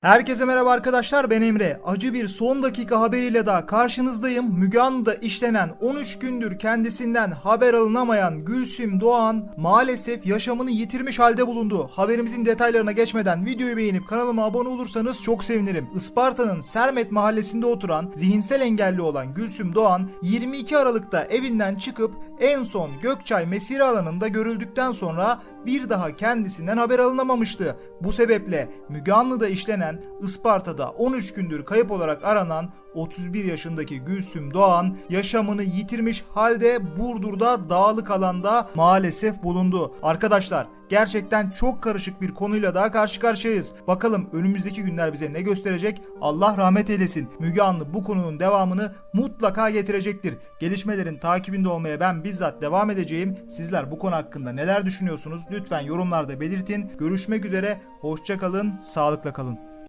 Herkese merhaba arkadaşlar ben Emre. Acı bir son dakika haberiyle daha karşınızdayım. Müge Anlı'da işlenen 13 gündür kendisinden haber alınamayan Gülsüm Doğan maalesef yaşamını yitirmiş halde bulundu. Haberimizin detaylarına geçmeden videoyu beğenip kanalıma abone olursanız çok sevinirim. Isparta'nın Sermet mahallesinde oturan zihinsel engelli olan Gülsüm Doğan 22 Aralık'ta evinden çıkıp en son Gökçay mesire alanında görüldükten sonra bir daha kendisinden haber alınamamıştı. Bu sebeple Müge Anlı'da işlenen Isparta'da 13 gündür kayıp olarak aranan 31 yaşındaki Gülsüm Doğan yaşamını yitirmiş halde Burdur'da dağlık alanda maalesef bulundu. Arkadaşlar gerçekten çok karışık bir konuyla daha karşı karşıyayız. Bakalım önümüzdeki günler bize ne gösterecek? Allah rahmet eylesin. Müge Anlı bu konunun devamını mutlaka getirecektir. Gelişmelerin takibinde olmaya ben bizzat devam edeceğim. Sizler bu konu hakkında neler düşünüyorsunuz? Lütfen yorumlarda belirtin. Görüşmek üzere. Hoşça kalın. Sağlıkla kalın.